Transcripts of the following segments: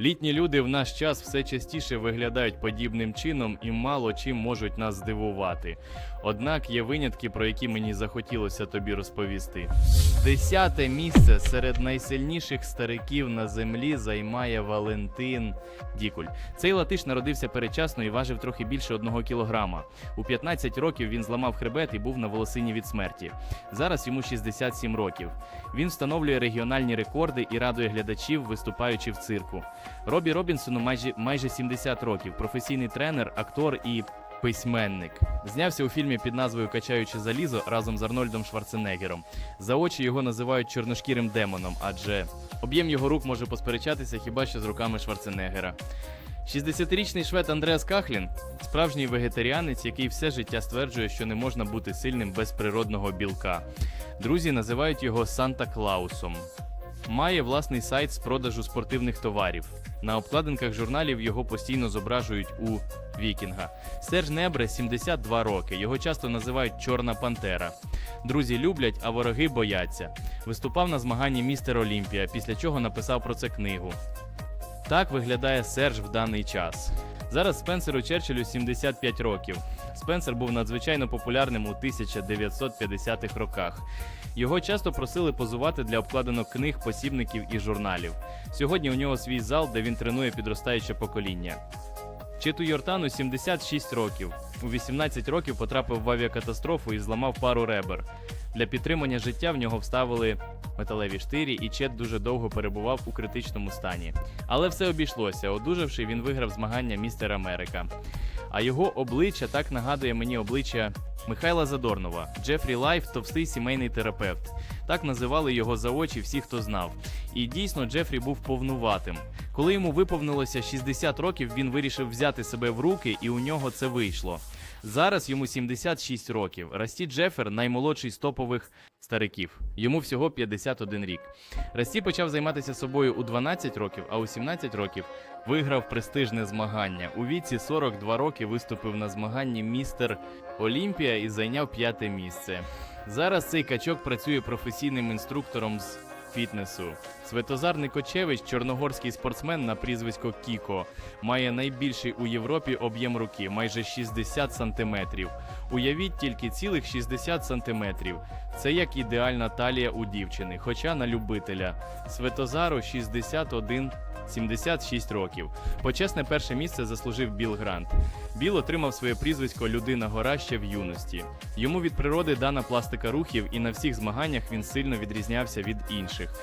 Літні люди в наш час все частіше виглядають подібним чином і мало чим можуть нас здивувати. Однак є винятки, про які мені захотілося тобі розповісти. Десяте місце серед найсильніших стариків на землі займає Валентин Дікуль. Цей латиш народився передчасно і важив трохи більше одного кілограма. У 15 років він зламав хребет і був на волосині від смерті. Зараз йому 67 років. Він встановлює регіональні рекорди і радує глядачів, виступаючи в цирку. Робі Робінсону майже майже 70 років, професійний тренер, актор і письменник. Знявся у фільмі під назвою Качаючи залізо разом з Арнольдом Шварценеггером. За очі його називають чорношкірим демоном, адже об'єм його рук може посперечатися хіба що з руками Шварценеггера. 60-річний швед Андреас Кахлін справжній вегетаріанець, який все життя стверджує, що не можна бути сильним без природного білка. Друзі називають його Санта Клаусом. Має власний сайт з продажу спортивних товарів. На обкладинках журналів його постійно зображують у Вікінга. Серж Небре 72 роки. Його часто називають Чорна Пантера. Друзі люблять, а вороги бояться. Виступав на змаганні Містер Олімпія, після чого написав про це книгу. Так виглядає Серж в даний час. Зараз Спенсеру Черчиллю 75 років. Спенсер був надзвичайно популярним у 1950-х роках. Його часто просили позувати для обкладинок книг, посібників і журналів. Сьогодні у нього свій зал, де він тренує підростаюче покоління. Читу Йортану 76 років. У 18 років потрапив в авіакатастрофу і зламав пару ребер. Для підтримання життя в нього вставили металеві штирі, і Чет дуже довго перебував у критичному стані. Але все обійшлося. Одужавши, він виграв змагання Містер Америка. А його обличчя так нагадує мені обличчя Михайла Задорнова, Джефрі Лайф, товстий сімейний терапевт. Так називали його за очі всі, хто знав. І дійсно Джефрі був повнуватим. Коли йому виповнилося 60 років, він вирішив взяти себе в руки, і у нього це вийшло. Зараз йому 76 років. Расті Джефер наймолодший з топових стариків. Йому всього 51 рік. Расті почав займатися собою у 12 років, а у 17 років виграв престижне змагання. У віці 42 роки виступив на змаганні Містер Олімпія і зайняв п'яте місце. Зараз цей качок працює професійним інструктором з фітнесу. Светозар Никочевич, чорногорський спортсмен на прізвисько Кіко, має найбільший у Європі об'єм руки майже 60 сантиметрів. Уявіть тільки цілих 60 сантиметрів. Це як ідеальна талія у дівчини, хоча на любителя. Светозару 61 76 років. Почесне перше місце заслужив Біл Грант. Біл отримав своє прізвисько Людина Гора ще в юності. Йому від природи дана пластика рухів, і на всіх змаганнях він сильно відрізнявся від інших.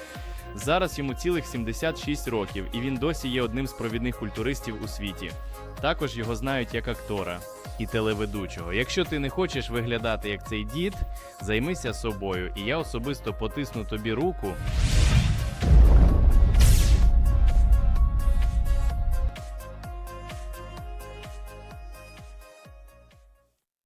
Зараз йому цілих 76 років, і він досі є одним з провідних культуристів у світі. Також його знають як актора і телеведучого. Якщо ти не хочеш виглядати як цей дід, займися собою, і я особисто потисну тобі руку